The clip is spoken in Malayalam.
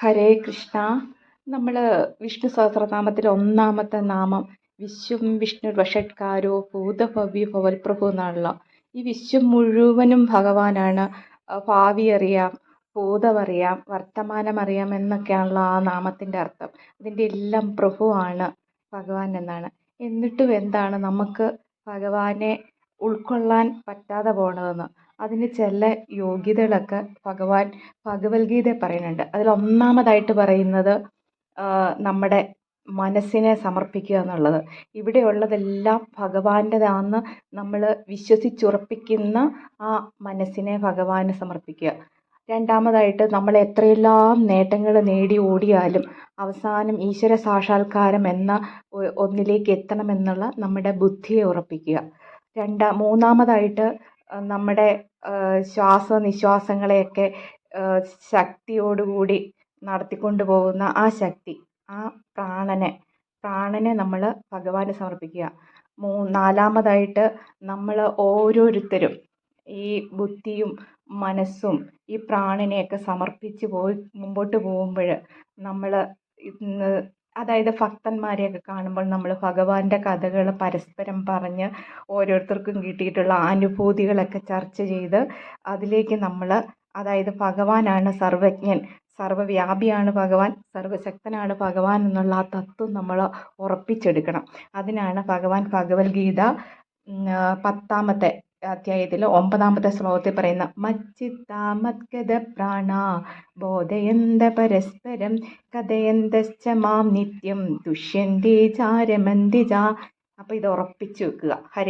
ഹരേ കൃഷ്ണ. നമ്മൾ വിഷ്ണു സഹസ്രനാമത്തിൽ ഒന്നാമത്തെ നാമം വിശ്വം വിഷ്ണു വഷട്കാരോ ഭൂതഭവ്യ ഭവൽപ്രഭു എന്നാണല്ലോ ഈ വിശ്വം മുഴുവനും ഭഗവാനാണ്. ഭാവി അറിയാം ഭൂതമറിയാം വർത്തമാനം അറിയാം എന്നൊക്കെയാണല്ലോ ആ നാമത്തിന്റെ അർത്ഥം. അതിന്റെ എല്ലാം പ്രഭുവാണ് ഭഗവാൻ എന്നാണ്. എന്നിട്ടും എന്താണ് നമുക്ക് ഭഗവാനെ ഉൾക്കൊള്ളാൻ പറ്റാതെ പോണതെന്ന്? അതിന് ചില യോഗ്യതകളൊക്കെ ഭഗവാൻ ഭഗവത്ഗീത പറയുന്നുണ്ട്. അതിൽ ഒന്നാമതായിട്ട് പറയുന്നത് നമ്മുടെ മനസ്സിനെ സമർപ്പിക്കുക എന്നുള്ളത്. ഇവിടെ ഉള്ളതെല്ലാം ഭഗവാന്റേതാണെന്ന് നമ്മൾ വിശ്വസിച്ചുറപ്പിക്കുന്ന ആ മനസ്സിനെ ഭഗവാന് സമർപ്പിക്കുക. രണ്ടാമതായിട്ട് നമ്മൾ എത്രയെല്ലാം നേട്ടങ്ങൾ നേടി ഓടിയാലും അവസാനം ഈശ്വര സാക്ഷാത്കാരം എന്ന ഒന്നിലേക്ക് എത്തണമെന്നുള്ള നമ്മുടെ ബുദ്ധിയെ ഉറപ്പിക്കുക. രണ്ടാ മൂന്നാമതായിട്ട് നമ്മുടെ ശ്വാസനിശ്വാസങ്ങളെയൊക്കെ ശക്തിയോടുകൂടി നടത്തിക്കൊണ്ട് പോകുന്ന ആ ശക്തി ആ പ്രാണനെ പ്രാണനെ നമ്മൾ ഭഗവാന് സമർപ്പിക്കുക. മൂ നാലാമതായിട്ട് നമ്മൾ ഓരോരുത്തരും ഈ ബുദ്ധിയും മനസ്സും ഈ പ്രാണനെയൊക്കെ സമർപ്പിച്ച് പോയി മുമ്പോട്ട് പോകുമ്പോൾ നമ്മൾ ഇന്ന് അതായത് ഭക്തന്മാരെയൊക്കെ കാണുമ്പോൾ നമ്മൾ ഭഗവാന്റെ കഥകൾ പരസ്പരം പറഞ്ഞ് ഓരോരുത്തർക്കും കിട്ടിയിട്ടുള്ള അനുഭൂതികളൊക്കെ ചർച്ച ചെയ്ത് അതിലേക്ക് നമ്മൾ അതായത് ഭഗവാനാണ് സർവജ്ഞൻ സർവവ്യാപിയാണ് ഭഗവാൻ സർവശക്തനാണ് ഭഗവാൻ എന്നുള്ള ആ തത്വം നമ്മൾ ഉറപ്പിച്ചെടുക്കണം. അതിനാണ് ഭഗവാൻ ഭഗവത്ഗീത പത്താമത്തെ അധ്യായത്തിൽ ഒമ്പതാമത്തെ ശ്ലോകത്തിൽ പറയുന്ന മച്ചിത്താമത്ഗത പ്രാണ ബോധയന്ത പരസ്പരം കഥയന്തശ്ച മാം നിത്യം ദുഷ്യന്തേ ചാരമന്തിജ അപ്പോൾ ഇത് ഉറപ്പിച്ചു വെക്കുക. ഹരേ